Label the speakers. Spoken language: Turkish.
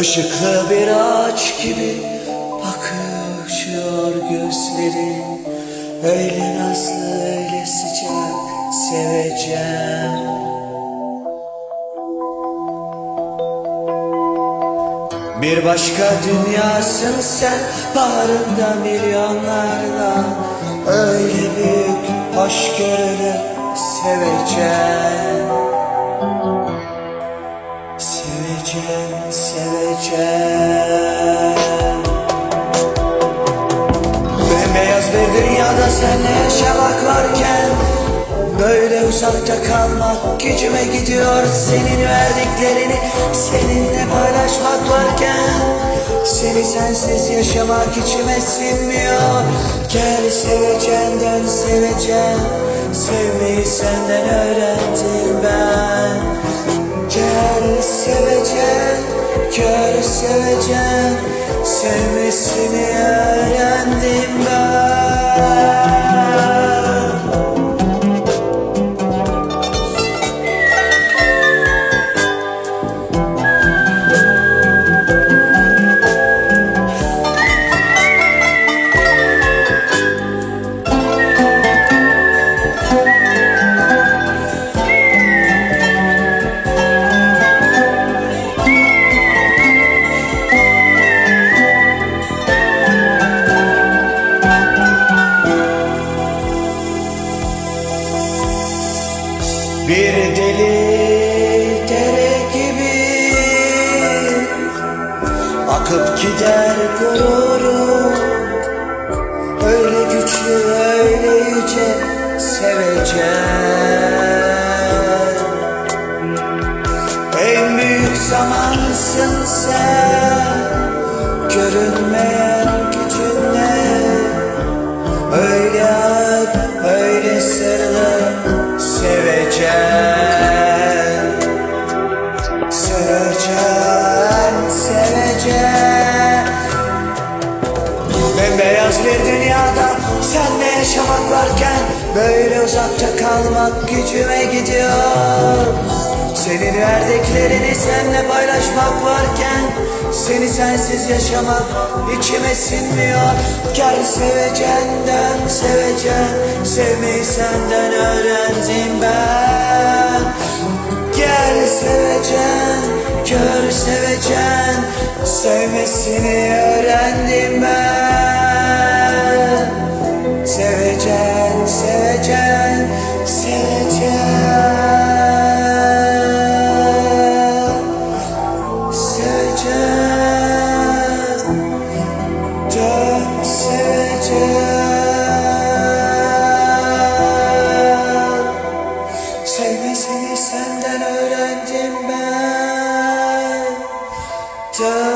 Speaker 1: Işıklı bir ağaç gibi bakışıyor gözlerin Öyle nazlı öyle sıcak seveceğim. Bir başka dünyasın sen Bağrında milyonlarla. Öyle büyük hoşgörülü seveceğim seninle yaşamak varken Böyle uzakta kalmak gücüme gidiyor Senin verdiklerini seninle paylaşmak varken Seni sensiz yaşamak içime sinmiyor. Gel seveceğim dön seveceğim Sevmeyi senden öğrendim ben. Gel seveceğim, kör seveceğim Sevmesini Bir deli dere gibi Akıp gider gururum Öyle güçlü öyle yüce seveceğim yaşamak varken Böyle uzakta kalmak gücüme gidiyor. Senin verdiklerini seninle paylaşmak varken Seni sensiz yaşamak içime sinmiyor. Gel seveceğinden seveceğim Sevmeyi senden öğrendim ben. Gel seveceksin, kör seveceksin Sevmesini öğrendim ben Sevmesini